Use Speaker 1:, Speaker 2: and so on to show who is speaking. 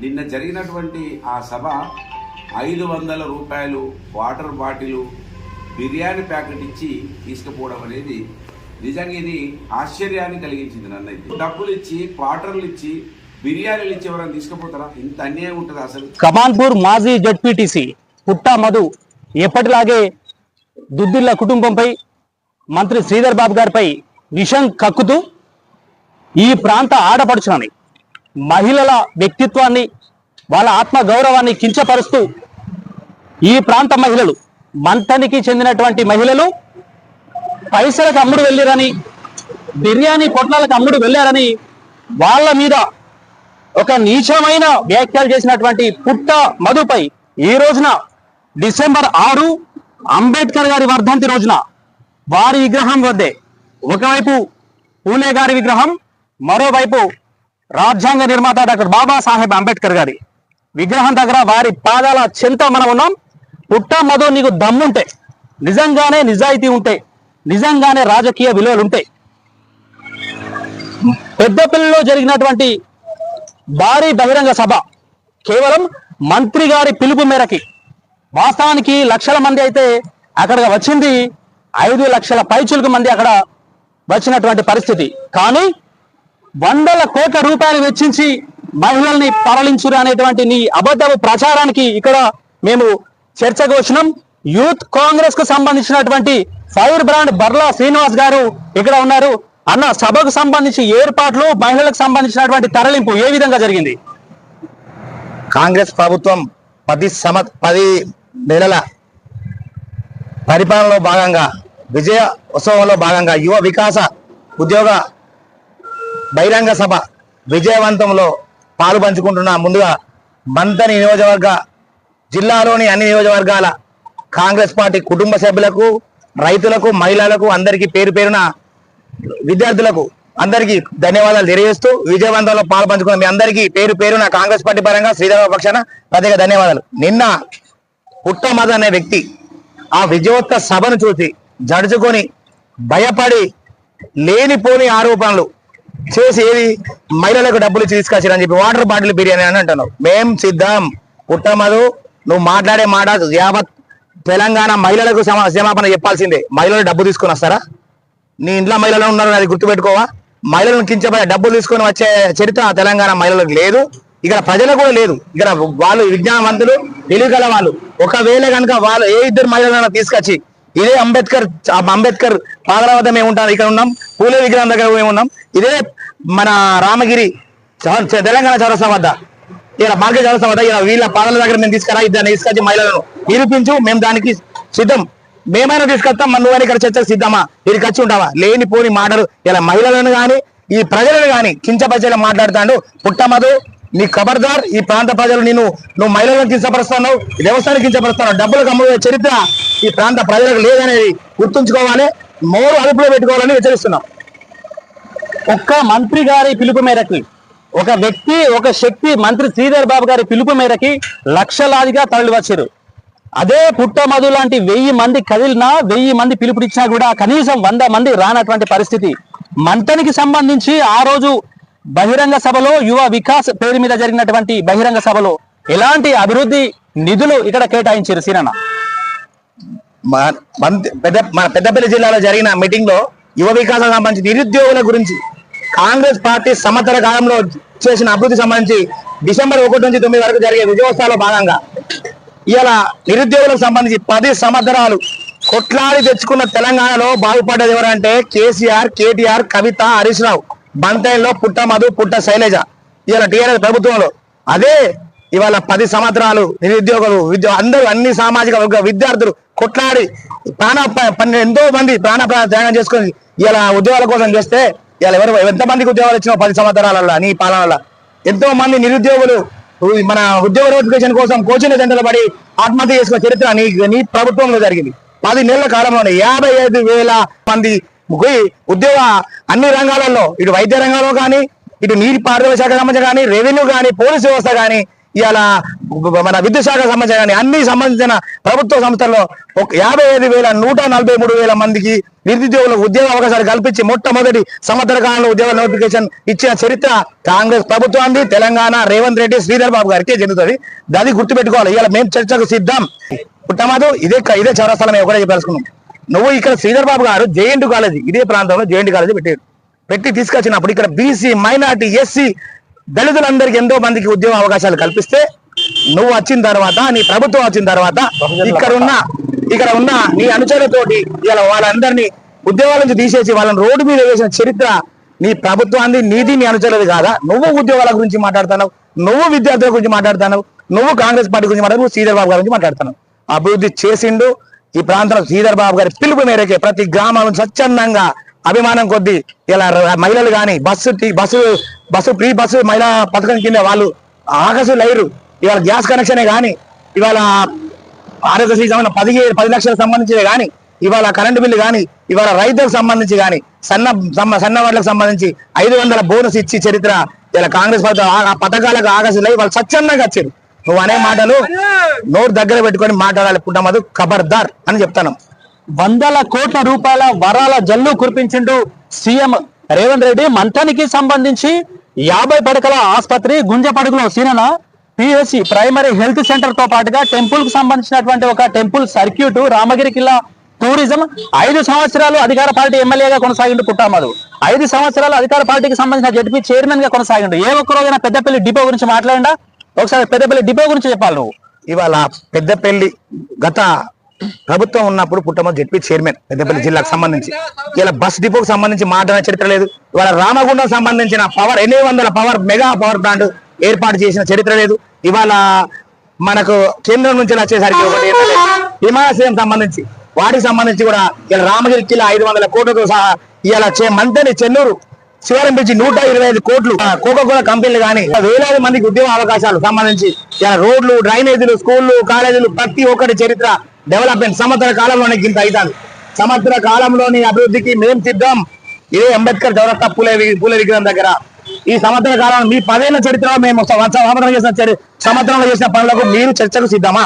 Speaker 1: నిన్న జరిగినటువంటి ఆ సభ ఐదు వందల రూపాయలు వాటర్ బాటిల్ బిర్యానీ ప్యాకెట్ ఇచ్చి తీసుకుపోవడం అనేది నిజంగా ఇది ఆశ్చర్యాన్ని కలిగించింది నన్నైతే. డబ్బులు ఇచ్చి క్వార్టర్లు ఇచ్చి బిర్యానీలు ఇచ్చి ఎవరైనా తీసుకుపోతారా? ఇంత అన్యాయం ఉంటుంది అసలు?
Speaker 2: కమాన్పూర్ మాజీ జడ్పీటీసీ పుట్టా మధు ఎప్పటిలాగే దుద్దిల్ల కుటుంబంపై మంత్రి శ్రీధర్ బాబు గారిపై విషం కక్కుతూ ఈ ప్రాంత ఆడపడుచునని మహిళల వ్యక్తిత్వాన్ని వాళ్ళ ఆత్మ గౌరవాన్ని కించపరుస్తూ ఈ ప్రాంత మహిళలు మంతనికి చెందినటువంటి మహిళలు పైసలకు అమ్ముడు వెళ్ళారని బిర్యానీ పొట్లాలకు అమ్ముడు వెళ్ళారని వాళ్ళ మీద ఒక నీచమైన వ్యాఖ్యలు చేసినటువంటి పుట్ట మధుపై ఈ రోజున డిసెంబర్ ఆరు అంబేద్కర్ గారి వర్ధంతి రోజున వారి విగ్రహం వద్దే. ఒకవైపు పూణే గారి విగ్రహం మరోవైపు రాజ్యాంగ నిర్మాత డాక్టర్ బాబాసాహెబ్ అంబేద్కర్ గారి విగ్రహం దగ్గర వారి పాదాల చెంత మనం ఉన్నాం. పుట్ట మధు నీకు దమ్ముంటే నిజంగానే నిజాయితీ ఉంటే నిజంగానే రాజకీయ విలువలు ఉంటాయి పెద్దపల్లిలో జరిగినటువంటి భారీ బహిరంగ సభ కేవలం మంత్రి గారి పిలుపు మేరకి వాస్తవానికి లక్షల మంది అయితే అక్కడ వచ్చింది. ఐదు లక్షల పైచులకు మంది అక్కడ వచ్చినటువంటి పరిస్థితి. కానీ వందల కోట్ల రూపాయలు వెచ్చించి మహిళల్ని తరలించురు అనేటువంటి నీ అబద్ధపు ప్రచారానికి ఇక్కడ మేము చర్చ వచ్చినాం యూత్ కాంగ్రెస్కు సంబంధించినటువంటి ఫైర్ బ్రాండ్ బర్లా శ్రీనివాస్ గారు ఇక్కడ ఉన్నారు. అన్న సభకు సంబంధించి ఏర్పాట్లు మహిళలకు సంబంధించినటువంటి తరలింపు ఏ విధంగా జరిగింది?
Speaker 3: కాంగ్రెస్ ప్రభుత్వం పది సమ పది నెలల పరిపాలనలో భాగంగా విజయ ఉత్సవంలో భాగంగా యువ వికాస ఉద్యోగ బహిరంగ సభ విజయవంతంలో పాలు పంచుకుంటున్న. ముందుగా మంతని నియోజకవర్గ జిల్లాలోని అన్ని నియోజకవర్గాల కాంగ్రెస్ పార్టీ కుటుంబ సభ్యులకు రైతులకు మహిళలకు అందరికీ పేరు పేరున విద్యార్థులకు అందరికీ ధన్యవాదాలు తెలియజేస్తూ విజయవంతంలో పాలు పంచుకున్న మీ అందరికీ పేరు పేరున కాంగ్రెస్ పార్టీ పరంగా శ్రీధర పక్షాన ప్రత్యేక ధన్యవాదాలు. నిన్న పుట్టమద అనే వ్యక్తి ఆ విజయోత్సవ సభను చూసి జడుచుకొని భయపడి లేనిపోని ఆరోపణలు చేసి ఏది మహిళలకు డబ్బులు తీసుకొచ్చారని చెప్పి వాటర్ బాటిల్ బిర్యానీ అని అంటున్నావు. మేం సిద్ధం. పుట్టమదు నువ్వు మాట్లాడే మాట యావత్ తెలంగాణ మహిళలకు క్షమాపణ చెప్పాల్సిందే. మహిళలు డబ్బు తీసుకొని వస్తారా? నీ ఇంట్లో మహిళలు ఉన్నారు అది గుర్తుపెట్టుకోవా? మహిళలను కించబడే డబ్బులు తీసుకొని వచ్చే చరిత్ర తెలంగాణ మహిళలకు లేదు. ఇక్కడ ప్రజలకు కూడా లేదు. ఇక్కడ వాళ్ళు విజ్ఞానవంతులు తెలివిగల వాళ్ళు. ఒకవేళ కనుక వాళ్ళు ఏ ఇద్దరు మహిళలను తీసుకొచ్చి ఇదే అంబేద్కర్ అంబేద్కర్ పాదల వద్ద మేము ఉంటాం ఇక్కడ ఉన్నాం. పూలే విగ్రహం దగ్గర మేము ఉన్నాం. ఇదే మన రామగిరి తెలంగాణ చౌరస్తా వద్ద. ఇలా మార్కెట్ చౌరస్తా వద్ద ఇలా వీళ్ళ పాదల దగ్గర మేము తీసుకురా ఇద్దరు తీసుకొచ్చి మహిళలను నిరూపించు మేము దానికి సిద్ధం. మేమైనా తీసుకొస్తాం మన నువ్వైనా ఇక్కడ చర్చకు సిద్ధమా? వీరికి వచ్చి ఉంటావా? లేని పోని మాటలు. ఇలా మహిళలను గాని ఈ ప్రజలను గాని కించపరిచేలా మాట్లాడుతాడు. పుట్టమదు నీ ఖబర్దార్ ఈ ప్రాంత ప్రజలు నేను నువ్వు మహిళలను కించపరుస్తున్నావు వ్యవసాయాన్ని కించపరుస్తున్నావు. డబ్బులు కమ్ముడే చరిత్ర ఈ ప్రాంత ప్రజలకు లేదనేది గుర్తుంచుకోవాలి. మోరు అదుపులో పెట్టుకోవాలని హెచ్చరిస్తున్నాం.
Speaker 2: ఒక్క మంత్రి గారి పిలుపు మేరకి ఒక వ్యక్తి ఒక శక్తి మంత్రి శ్రీధర్ బాబు గారి పిలుపు మేరకి లక్షలాదిగా తరలి వచ్చారు. అదే పుట్టమధు లాంటి వెయ్యి మంది కదిలినా వెయ్యి మంది పిలుపునిచ్చినా కూడా కనీసం వంద మంది రానటువంటి పరిస్థితి. మంతనికి సంబంధించి ఆ రోజు బహిరంగ సభలో యువ వికాస్ పేరు మీద జరిగినటువంటి బహిరంగ సభలో ఎలాంటి అభివృద్ధి నిధులు ఇక్కడ కేటాయించారు సీనన్న?
Speaker 3: పెద్ద మన పెద్దపల్లి జిల్లాలో జరిగిన మీటింగ్లో యువ వికాసం సంబంధించి నిరుద్యోగుల గురించి కాంగ్రెస్ పార్టీ సంవత్సర కాలంలో చేసిన అభివృద్ధి సంబంధించి డిసెంబర్ ఒకటి నుంచి తొమ్మిది వరకు జరిగే విజయోత్సవాల్లో భాగంగా ఇలా నిరుద్యోగులకు సంబంధించి పది సంవత్సరాలు కొట్లాడి తెచ్చుకున్న తెలంగాణలో బాగుపడ్డది ఎవరంటే కేసీఆర్ కేటీఆర్ కవిత హరీష్ రావు. బంతైల్లో పుట్ట మధు పుట్ట శైలజ. ఇవాళ టీఆర్ఎస్ ప్రభుత్వంలో అదే ఇవాళ పది సంవత్సరాలు నిరుద్యోగులు విద్య అందరూ అన్ని సామాజిక వర్గ విద్యార్థులు కొట్లాడి ప్రాణ ప- పన్నె- ఎంతో మంది ప్రాణ త్యాగం చేసుకొని ఇలా ఉద్యోగాల కోసం చేస్తే ఇలా ఎవరు ఎంతమందికి ఉద్యోగాలు ఇచ్చిన పది సంవత్సరాలలో నీ పాలనలో? ఎంతో మంది నిరుద్యోగులు మన ఉద్యోగ నోటిఫికేషన్ కోసం కోచింగ్ సెంటర్లు పడి ఆత్మహత్య చేసుకున్న చరిత్ర నీ నీ ప్రభుత్వంలో జరిగింది. పది నెలల కాలంలోనే యాభై ఐదు వేల మంది ఉద్యోగ అన్ని రంగాలలో ఇటు వైద్య రంగంలో కానీ ఇటు నీటి పారుదల శాఖ సంబంధించి కానీ రెవెన్యూ కానీ పోలీస్ వ్యవస్థ కానీ ఇవాళ మన విద్యుత్ సంబంధించిన కానీ అన్ని సంబంధించిన ప్రభుత్వ సంస్థల్లో ఒక యాభై ఐదు వేల నూట నలభై మూడు వేల మందికి నిరుద్యోగులకు ఉద్యోగ అవకాశాలు కల్పించి మొట్టమొదటి సంవత్సర కాలంలో ఉద్యోగ నోటిఫికేషన్ ఇచ్చిన చరిత్ర కాంగ్రెస్ ప్రభుత్వాన్ని తెలంగాణ రేవంత్ రెడ్డి శ్రీధర్ బాబు గారికి చెందుతుంది. దాన్ని గుర్తుపెట్టుకోవాలి. ఇవాళ మేము చర్చకు సిద్ధం. పుట్టమాదు ఇదే ఇదే చౌరస్థలం మేము ఒకటే తెలుసుకున్నాం నువ్వు ఇక్కడ శ్రీధర్ బాబు గారు జేఎన్టీ కాలేజీ ఇదే ప్రాంతంలో జేఎన్టీ కాలేజీ పెట్టారు. పెట్టి తీసుకొచ్చినప్పుడు ఇక్కడ బీసీ మైనార్టీ ఎస్సీ దళితులందరికీ ఎంతో మందికి ఉద్యోగ అవకాశాలు కల్పిస్తే నువ్వు వచ్చిన తర్వాత నీ ప్రభుత్వం వచ్చిన తర్వాత ఇక్కడ ఉన్న ఇక్కడ ఉన్న నీ అనుచరులతోటి ఇలా వాళ్ళందరినీ ఉద్యోగాల నుంచి తీసేసి వాళ్ళని రోడ్డు మీద వేసిన చరిత్ర నీ ప్రభుత్వాన్ని నీది నీ అనుచరులది కాదా? నువ్వు ఉద్యోగాల గురించి మాట్లాడుతున్నావు నువ్వు విద్యార్థుల గురించి మాట్లాడుతున్నావు నువ్వు కాంగ్రెస్ పార్టీ గురించి మాట్లాడు నువ్వు శ్రీధర్ బాబు గారి గురించి మాట్లాడుతున్నావు. అభివృద్ధి చేసిండు ఈ ప్రాంతంలో శ్రీధర్ బాబు గారి పిలుపు మేరకే ప్రతి గ్రామంలో స్వచ్ఛందంగా అభిమానం కొద్దీ ఇలా మహిళలు కానీ bus bus bus free bus మహిళా పథకం కింద వాళ్ళు ఆకసు లైరు. ఇవాళ గ్యాస్ కనెక్షనే కానీ ఇవాళ ఆరోగ్యశ్రీ సంబంధించిన పది పది లక్షలకు సంబంధించిన కానీ ఇవాళ కరెంటు బిల్లు కానీ ఇవాళ రైతులకు సంబంధించి కానీ సన్న సన్న సన్న సంబంధించి ఐదు వందల బోనస్ ఇచ్చి చరిత్ర ఇలా కాంగ్రెస్ పార్టీ ఆ- పథకాలకు ఆకాశం లై వాళ్ళు స్వచ్ఛందంగా వచ్చారు. నువ్వు అనే మాటలు నోరు దగ్గర పెట్టుకొని మాట్లాడాలి పుట్టమదు ఖబర్దార్ అని చెప్తాను.
Speaker 2: వందల కోట్ల రూపాయల వరాల జల్లు కురిపించిండు సీఎం రేవంత్ రెడ్డి మంతానికి సంబంధించి యాభై పడకల ఆసుపత్రి గుంజపడుగులో సీనన పిఎస్సి ప్రైమరీ హెల్త్ సెంటర్తో పాటుగా టెంపుల్కు సంబంధించినటువంటి ఒక టెంపుల్ సర్క్యూట్ రామగిరి కిల్లా టూరిజం ఐదు సంవత్సరాలు అధికార పార్టీ ఎమ్మెల్యేగా కొనసాగిండు పుట్టామదు. ఐదు సంవత్సరాలు అధికార పార్టీకి సంబంధించిన జడ్పీ చైర్మన్గా కొనసాగిండు. ఏ ఒక్కరోజైనా పెద్దపల్లి డిపో గురించి మాట్లాడిండా? ఒకసారి పెద్దపల్లి డిపో గురించి చెప్పాలి నువ్వు.
Speaker 3: ఇవాళ పెద్దపల్లి గత ప్రభుత్వం ఉన్నప్పుడు పుట్టమ జెడ్పీ చైర్మన్ పెద్దపల్లి జిల్లాకు సంబంధించి. ఇలా బస్ డిపోకి సంబంధించి మాట్లాడిన చరిత్ర లేదు. ఇవాళ రామగుండం సంబంధించిన పవర్ ఎనిమిది వందల పవర్ మెగా పవర్ ప్లాంట్ ఏర్పాటు చేసిన చరిత్ర లేదు. ఇవాళ మనకు కేంద్రం నుంచి వచ్చేసరికి ఒకటి సంబంధించి వాటికి సంబంధించి కూడా ఇలా రామగిరి కిలా ఐదు వందల కోట్లతో సహా ఇలా మంతని చెన్నూరు శివరం నుంచి నూట ఇరవై ఐదు కోట్లు కోకో కోలా కంపెనీలు కానీ వేలాది మందికి ఉద్యోగ అవకాశాలు సంబంధించి ఇలా రోడ్లు డ్రైనేజీలు స్కూళ్ళు కాలేజీలు ప్రతి ఒక్కటి చరిత్ర డెవలప్మెంట్ సంవత్సర కాలంలోనే గింత అవుతాను సంవత్సర కాలంలోని అభివృద్ధికి మేం సిద్ధం. ఇదే అంబేద్కర్ చౌరస్తా పూలే పూల విగ్రహం దగ్గర. ఈ సంవత్సర కాలం మీ పదేళ్ళ చరిత్రలో మేము సంవత్సరం చేసిన చరి- సంవత్సరంలో చేసిన పనులకు మీరు చర్చకు సిద్ధమా?